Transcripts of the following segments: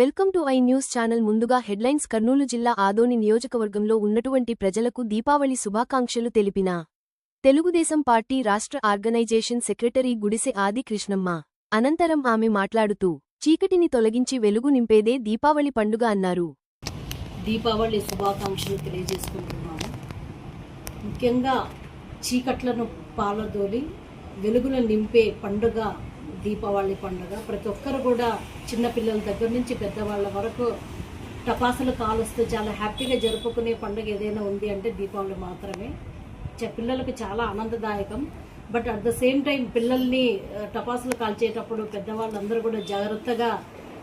Welcome to I news channel. ముందుగా headlines Kurnool జిల్లా ఆదోని నియోజకవర్గంలో ఉన్నటువంటి ప్రజలకు దీపావళి శుభాకాంక్షలు తెలిపిన తెలుగుదేశం పార్టీ రాష్ట్ర ఆర్గనైజేషన్ సెక్రటరీ గుడిసె ఆది కృష్ణమ్మ. అనంతరం ఆమె మాట్లాడుతూ చీకటిని తొలగించి వెలుగు నింపేదే దీపావళి పండుగ అన్నారు. దీపావళి శుభాకాంక్షలు తెలియజేసుకుంటున్నాము. ముఖ్యంగా చీకట్లను పాలదోలి వెలుగులు నింపే పండుగ దీపావళి పండుగ. ప్రతి ఒక్కరు కూడా చిన్నపిల్లల దగ్గర నుంచి పెద్దవాళ్ళ వరకు టపాసులు కాలుస్తూ చాలా హ్యాపీగా జరుపుకునే పండుగ ఏదైనా ఉంది అంటే దీపావళి మాత్రమే. చ- పిల్లలకు చాలా ఆనందదాయకం. But at the same time పిల్లల్ని టపాసులు కాల్చేటప్పుడు పెద్దవాళ్ళందరూ కూడా జాగ్రత్తగా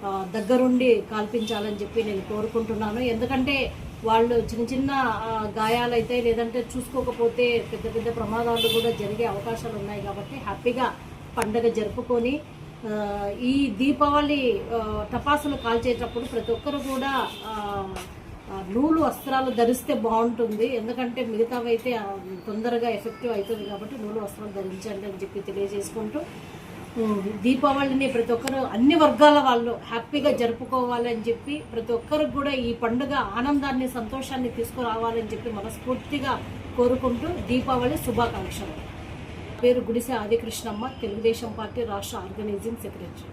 దగ్గరుండి కాల్పించాలని చెప్పి నేను కోరుకుంటున్నాను. ఎందుకంటే వాళ్ళు చిన్న చిన్న గాయాలు గాయాలైతే లేదంటే చూసుకోకపోతే పెద్ద పెద్ద ప్రమాదాలు కూడా జరిగే అవకాశాలు ఉన్నాయి కాబట్టి హ్యాపీగా పండగ జరుపుకొని ఈ దీపావళి టపాసులు కాల్చేటప్పుడు ప్రతి ఒక్కరు కూడా నూలు వస్త్రాలు ధరిస్తే బాగుంటుంది. ఎందుకంటే మిగతావైతే తొందరగా ఎఫెక్టివ్ అవుతుంది కాబట్టి నూలు వస్త్రాలు ధరించండి అని చెప్పి తెలియజేసుకుంటూ దీపావళిని ప్రతి ఒక్కరు అన్ని వర్గాల వాళ్ళు హ్యాపీగా జరుపుకోవాలని చెప్పి ప్రతి ఒక్కరికి కూడా ఈ పండుగ ఆనందాన్ని సంతోషాన్ని తీసుకురావాలని చెప్పి మనస్ఫూర్తిగా కోరుకుంటూ దీపావళి శుభాకాంక్షలు. పేరు గుడిసె ఆదికృష్ణమ్మ తెలుగుదేశం పార్టీ రాష్ట్ర ఆర్గనైజింగ్ సెక్రటరీ.